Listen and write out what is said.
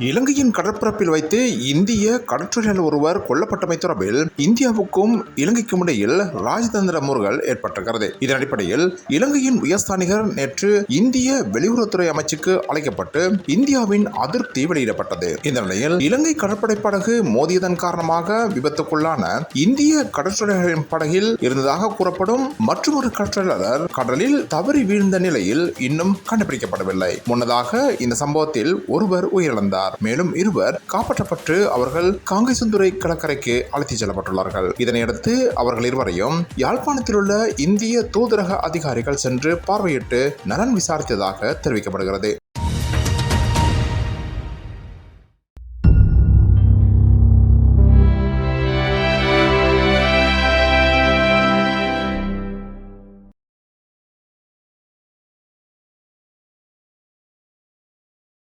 இலங்கையின் கடற்பரப்பில் வைத்து இந்திய கடற்றொழிலாளர் ஒருவர் கொல்லப்பட்டமை தொடர்பில் இந்தியாவுக்கும் இலங்கைக்கும் இடையில் ராஜதந்திர முறுகள் ஏற்பட்டிருக்கிறது. இதன் அடிப்படையில் இலங்கையின் உயர்ஸ்தானிகர் நேற்று இந்திய வெளியுறவுத்துறை அமைச்சுக்கு அழைக்கப்பட்டு இந்தியாவின் அதிருப்தி வெளியிடப்பட்டது. இந்த நிலையில் இலங்கை கடற்படை படகு மோதியதன் காரணமாக விபத்துக்குள்ளான இந்திய கடற்றொழிலாளரின் படகில் இருந்ததாக கூறப்படும் மற்றொரு கடற்றொழிலாளர் கடலில் தவறி வீழ்ந்த நிலையில் இன்னும் கண்டுபிடிக்கப்படவில்லை. முன்னதாக இந்த சம்பவத்தில் ஒருவர் உயிரிழந்தார். மேலும் இருவர் காப்பாற்றப்பட்டு அவர்கள் காங்கேசந்துறை கடற்கரைக்கு அழைத்துச் செல்லப்பட்டுள்ளார்கள். இதனையடுத்து அவர்கள் இருவரையும் யாழ்ப்பாணத்தில் உள்ள இந்திய தூதரக அதிகாரிகள் சென்று பார்வையிட்டு நலன் விசாரித்ததாக தெரிவிக்கப்படுகிறது.